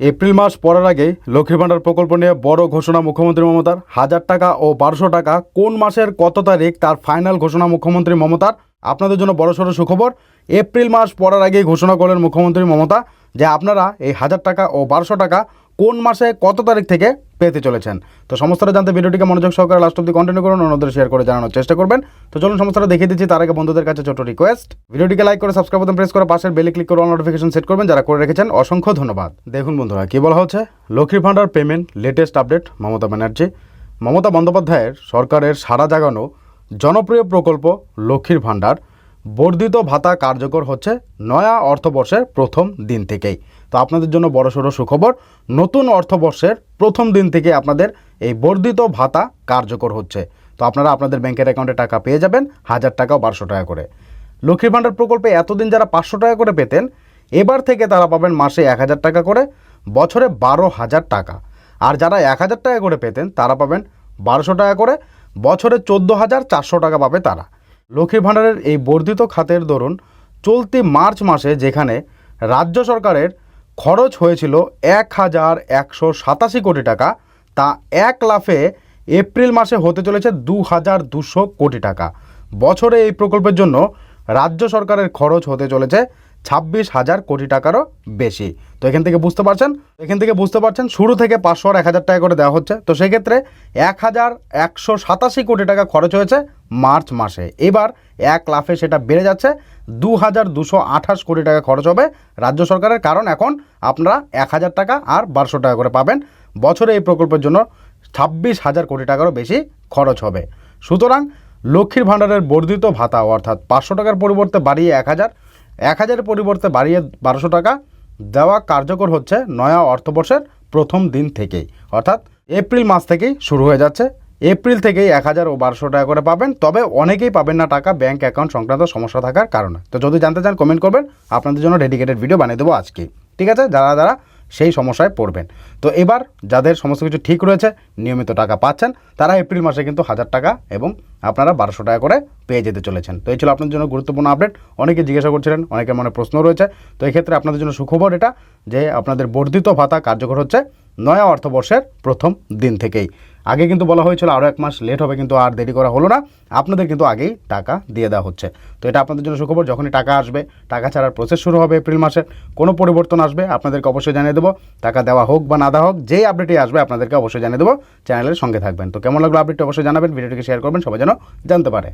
April মাস পড়ার আগে লক্ষ্মীর ভাণ্ডার প্রকল্প নিয়ে বড় ঘোষণা মুখ্যমন্ত্রী মমতার। হাজার টাকা ও বারোশো টাকা কোন মাসের কত তারিখ তার ফাইনাল ঘোষণা মুখ্যমন্ত্রী মমতার? আপনাদের জন্য বড় সড়ো সুখবর, এপ্রিল মাস পড়ার আগেই ঘোষণা করলেন মুখ্যমন্ত্রী মমতা যে আপনারা এই হাজার টাকা ও বারোশো টাকা কোন মাসে কত তারিখ থেকে পেতে চলেছেন? তো সমস্তটা জানতে ভিডিওটিকে মনোযোগ সহকারে লাস্ট অব্দি কন্টিনিউ করুন, অন্যদের শেয়ার করে জানানোর চেষ্টা করবেন। তো চলুন সমস্তটা দেখিয়ে দিচ্ছি, তার আগে বন্ধুদের কাছে ছোট রিকোয়েস্ট ভিডিওটিকে লাইক করে সাবস্ক্রাইব বাটন প্রেস করে, পাশের বেলে ক্লিক করে নোটিফিকেশন সেট করবেন। যারা করে রেখেছেন, অসংখ্য ধন্যবাদ। দেখুন বন্ধুরা, কি বলা হচ্ছে? লক্ষ্মীর ভাণ্ডার payment latest update Mamata Banerjee. Mamata বন্দ্যোপাধ্যায়ের সরকারের সারা জাগানো জনপ্রিয় প্রকল্প লক্ষ্মীর ভাণ্ডার বর্ধিত ভাতা কার্যকর হচ্ছে নয়া অর্থবর্ষের প্রথম দিন থেকেই। তো আপনাদের জন্য বড়সড় সুখবর, নতুন অর্থবর্ষের প্রথম দিন থেকে আপনাদের এই বর্ধিত ভাতা কার্যকর হচ্ছে। তো আপনারা আপনাদের ব্যাংকের অ্যাকাউন্টে টাকা পেয়ে যাবেন, হাজার টাকা বারোশো টাকা করে। লক্ষ্মীর ভাণ্ডার প্রকল্পে এতদিন যারা পাঁচশো টাকা করে পেতেন, এবার থেকে তারা পাবেন মাসে এক হাজার টাকা করে, বছরে বারো হাজার টাকা। আর যারা এক হাজার টাকা করে পেতেন, তারা পাবেন বারোশো টাকা করে, বছরে চোদ্দ হাজার চারশো টাকা পাবে তারা। লক্ষ্মীর ভাণ্ডারের এই বর্ধিত খাতের দরুন চলতি মার্চ মাসে যেখানে রাজ্য সরকারের খরচ হয়েছিল এক হাজার একশো সাতাশি কোটি টাকা, তা এক লাফে এপ্রিল মাসে হতে চলেছে দু হাজার দুশো কোটি টাকা। বছরে এই প্রকল্পের জন্য রাজ্য সরকারের খরচ হতে চলেছে ছাব্বিশ হাজার কোটি টাকারও বেশি। তো এখান থেকে বুঝতে পারছেন? এখান থেকে বুঝতে পারছেন, শুরু থেকে পাঁচশো আর এক হাজার টাকা করে দেওয়া হচ্ছে। তো সেক্ষেত্রে এক হাজার একশো সাতাশি কোটি টাকা খরচ হয়েছে মার্চ মাসে। এবার এক লাফে সেটা বেড়ে যাচ্ছে, দু হাজার দুশো আঠাশ কোটি টাকা খরচ হবে রাজ্য সরকারের। কারণ এখন আপনারা এক হাজার টাকা আর বারোশো টাকা করে পাবেন। বছরে এই প্রকল্পের জন্য ছাব্বিশ হাজার কোটি টাকারও বেশি খরচ হবে। সুতরাং লক্ষ্মীর ভাণ্ডারের বর্ধিত ভাতা অর্থাৎ পাঁচশো টাকার পরিবর্তে বাড়িয়ে এক হাজার এক হাজারের পরিবর্তে বাড়িয়ে বারোশো টাকা দেওয়া কার্যকর হচ্ছে নয়া অর্থবর্ষের প্রথম দিন থেকেই। অর্থাৎ এপ্রিল মাস থেকেই শুরু হয়ে যাচ্ছে। এপ্রিল থেকেই এক হাজার ও বারোশো টাকা করে পাবেন। তবে অনেকেই পাবেন না টাকা ব্যাঙ্ক অ্যাকাউন্ট সংক্রান্ত সমস্যা থাকার কারণে। তো যদি জানতে চান, কমেন্ট করবেন। আপনাদের জন্য ডেডিকেটেড ভিডিও বানিয়ে দেবো আজকে। ঠিক আছে? যারা যারা সেই সমস্যায় পড়বেন। তো এবার যাদের সমস্ত কিছু ঠিক রয়েছে, নিয়মিত টাকা পাচ্ছেন, তারা এপ্রিল মাসে কিন্তু হাজার টাকা এবং আপনারা বারোশো টাকা করে পেয়ে যেতে চলেছেন। তো এই ছিল আপনাদের জন্য গুরুত্বপূর্ণ আপডেট অনেকে জিজ্ঞাসা করছিলেন, অনেকের মনে প্রশ্ন রয়েছে। তো এক্ষেত্রে ক্ষেত্রে আপনাদের জন্য সুখবর এটা যে আপনাদের বর্ধিত ভাতা কার্যকর হচ্ছে নয়া অর্থবর্ষের প্রথম দিন থেকেই। আগে কিন্তু বলা হয়েছিল আরও এক মাস লেট হবে, কিন্তু আর দেরি করা হলো না। আপনাদের কিন্তু আগেই টাকা দিয়ে দেওয়া হচ্ছে। তো এটা আপনাদের জন্য সুখবর, যখনই টাকা আসবে, টাকা ছাড়ার প্রসেস শুরু হবে এপ্রিল মাসে। কোনো পরিবর্তন আসবে, আপনাদেরকে অবশ্যই জানিয়ে দেবো। টাকা দেওয়া হোক বা না দেওয়া হোক, যেই আপডেটই আসবে, আপনাদেরকে অবশ্যই জানিয়ে দেবো। চ্যানেলের সঙ্গে থাকবেন। তো কেমন লাগল আপডেটটি অবশ্যই জানাবেন, ভিডিওটিকে শেয়ার করবেন, সবাই যেন জানতে পারে।